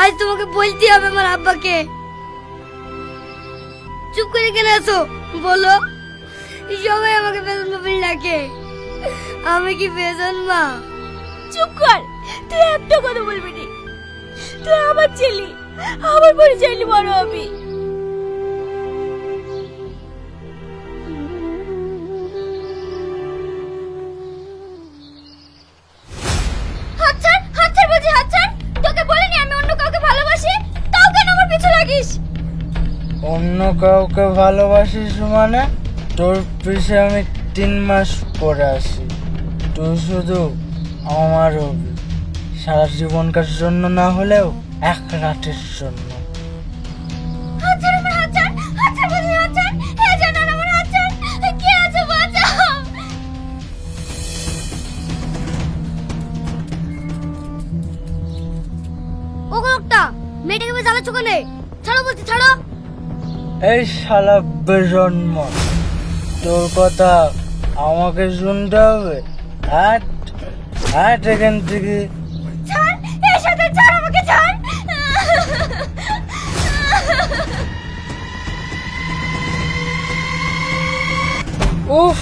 আজ তোমাকে বলতে হবে আমার আব্বাকে। চুপ করে কেন আসো বলো। সবাই আমাকে বেতন বাবিল ডাকে। আমি কি বেতন মা? চুপ কর, তুই একটা কথা বলবি তুই আমার ছেলে, আমার পরিচয় বড় হবি লাগিস অন্য কাউকে ভালোবাসিস মানে? তোর পিছে আমি তিন মাস পরে আসি তুই শুধু আমার হবি সারা জীবনকার জন্য না হলেও এক রাতের জন্য। মেয়েটাকে জ্বালাচ্ছ কেন? ছাড়ো বলছি ছাড়ো। এই শালা বেজন্ম তোর কথা আমাকে শুনতে হবে। হাট হাট এখান থেকে। ছাড় এর সাথে ছাড় আমাকে ছাড়। উফ।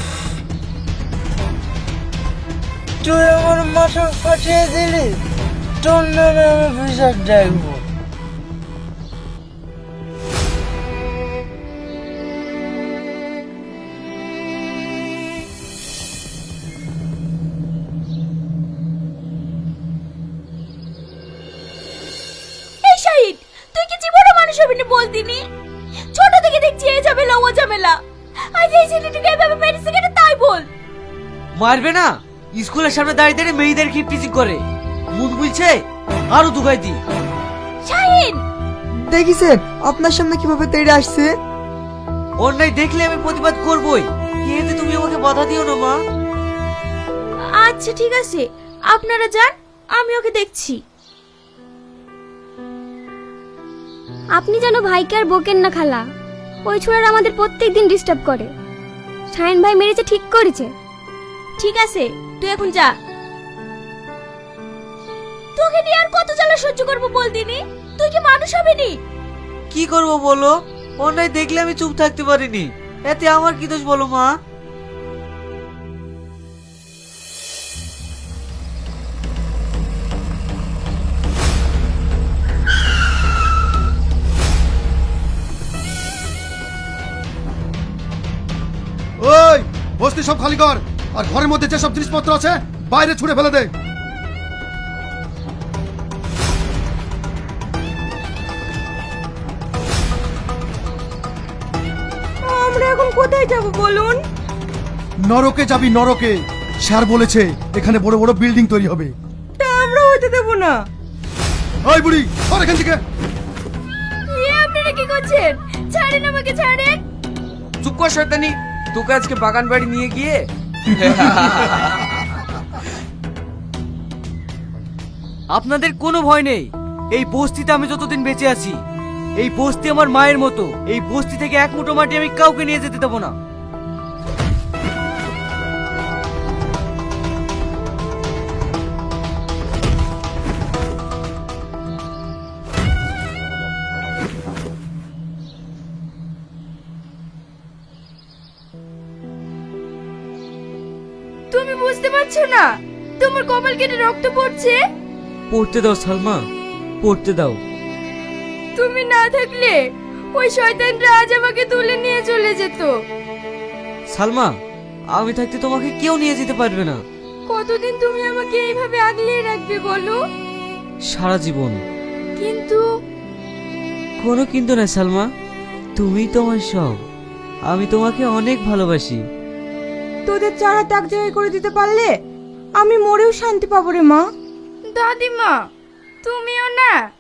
তুই আমার মাথা ফাটিয়ে দিলি তোর নামে আমি বিচার ডাকবো তুই কি জীবনে মানুষ হবি না বলতিনি? ছোট থেকে দেখছি এই ঝামেলা ও ঝামেলা। আজ এই ছেলেটিকে এভাবে মেরেছে কেন তাই বল। মারবে না? স্কুলের সামনে দাঁড়িয়ে দাঁড়িয়ে মেয়েদের কি টিচিং করে? মুখ বুঝছে আরও দুগাই দি। শাহিন! দেখেছেন আপনার সামনে কীভাবে তেড়ে আসছে? অন্যায় দেখলে আমি প্রতিবাদ করবই। এতে তুমি আমাকে বাধা দিও না মা? আচ্ছা ঠিক আছে। আপনারা যান আমি ওকে দেখছি। আপনি যেন ভাইকে আর বকেন না খালা। ওই ছোড়ার আমাদের প্রত্যেক দিন ডিস্টার্ব করে। শাহিন ভাই মেরেছে ঠিক করেছে। ঠিক আছে তুই এখন যা। তোকে নিয়ে আর কত জ্বালা সহ্য করব বলতিনি তুই কি মানুষ হবি নি? কি করব বলো? অন্যায় দেখলে আমি চুপ থাকতে পারিনি। এতে আমার কি দোষ বলো মা? বস্তি সব খালি কর। আর ঘরের মধ্যে যেসব জিনিসপত্র আছে বাইরে ছুঁড়ে ফেলে দে। আমরা এখন কোথায় যাব বলুন? নরকে যাবি নরকে স্যার বলেছে এখানে বড় বড় বিল্ডিং তৈরি হবে। তা আমরা হতে দেব না। ওই বুড়ি সর এখান থেকে। এ আপনারা কি করছেন? ছাড়েন আমাকে ছাড়েন। চুপ কর শয়তানি। তোকে আজকে বাগান বাড়ি নিয়ে গিয়ে আপনাদের কোনো ভয় নেই। এই বস্তিতে আমি যতদিন বেঁচে আছি, এই বস্তি আমার মায়ের মতো, এই বস্তি থেকে এক মুঠো মাটি আমি কাউকে নিয়ে যেতে দেবো না। বুঝতে পারছ না? তোমার কপাল কেটে রক্ত পড়ছে? পড়তে দাও সালমা। পড়তে দাও। তুমি না থাকলে ওই শয়তানরা আজ আমাকে তুলে নিয়ে চলে যেত। সালমা আমি থাকতে তোমাকে কেউ নিয়ে যেতে পারবে না। কতদিন তুমি আমাকে এইভাবে আগলিয়ে রাখবে বলো? সারা জীবন। কিন্তু কোনো কিন্তু না সালমা। তুমি তোমার সব। আমি তোমাকে অনেক ভালোবাসি। তোদের চারা তাক জায়গায় করে দিতে পারলে আমি মরেও শান্তি পাবো রে মা। দাদিমা, তুমিও না।